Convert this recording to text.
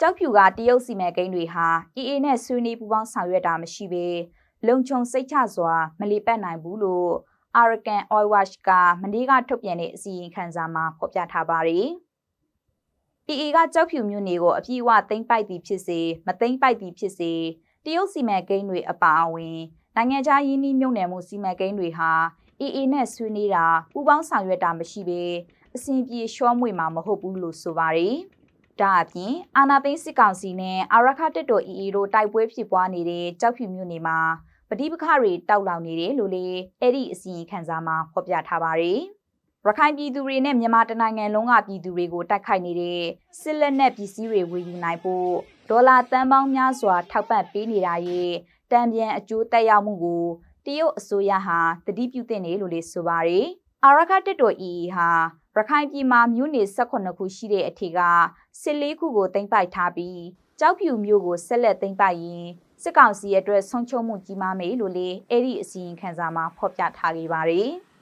ကြောက်ဖြူကတရုတ်စီမံကိန်းတွေဟာ EA နဲ့ဆွေးနွေးပူးပေါင်းဆောင်ရွက်တာမရှိဘဲလုံခြုံစိတ်ချစွာမလီပတ်နိုင်ဘူးလို့ Arakan Oil Watch ကမနေ့ကထုတ်ပြန်တဲ့အစီရင်ခံစာမှာဖော်ပြထားပါတယ်။ EA ကကြောက်ဖြူမျိုးနေကိုအပြည့်အဝသိမ်းပိုက်သည်ဖြစ်စေမသိမ်းပိုက်သည်ဖြစ်စေတရုတ်စီမံကိန်းတွေအပါအဝင်နိုင်ငံခြားယင်းနှိမ့်မြုပ်နယ်မှုစီမံကိန်းတွေဟာ EA နဲ့ဆွေးနွေးတာပူးပေါင်းဆောင်ရွက်တာမရှိဘဲအစဉ်ပြေရှော့မွေမှာမဟုတ်ဘူးလို့ဆိုပါတယ်။ ဒါအပြင်အာနာသိန်းစစ်ကောင်စီနဲ့အာရခတက်တော် EA တို့တိုက်ပွဲဖြစ်ပွားနေတဲ့ကြောက်ဖြူမြို့နေမှာပဋိပက္ခတွေတောက်လောင်နေတယ်လို့လည်းအဲ့ဒီအစီရင်ခံစာမှာဖော်ပြထားပါတယ်။ရခိုင်ပြည်သူတွေနဲ့မြန်မာတိုင်းနိုင်ငံလုံးကပြည်သူတွေကိုတိုက်ခိုက်နေတဲ့စစ်လက်နက်ပစ္စည်းတွေဝယ်ယူနိုင်ဖို့ဒေါ်လာတန်ပေါင်းများစွာထောက်ပံ့ပေးနေတာရဲ့တံပြန်အကျိုးတက်ရောက်မှုကိုတရုတ်အစိုးရဟာတတိပြုတင်တယ်လို့လည်းဆိုပါတယ်။အာရခတက်တော် EE ဟာ ရခိုင်ပြည်မှာမြို့နယ်18ခုရှိတဲ့အထက်က14ခုကိုတင်ပိုက်ထားပြီးကြောက်ဖြူမြို့ကိုဆက်လက်တင်ပိုက်ရင်စစ်ကောင်စီရဲ့အတွက်ဆုံးချုံမှုကြီးမားမယ်လို့လည်းအဲ့ဒီအစီရင်ခံစာမှာဖော်ပြထားခဲ့ပါတယ်။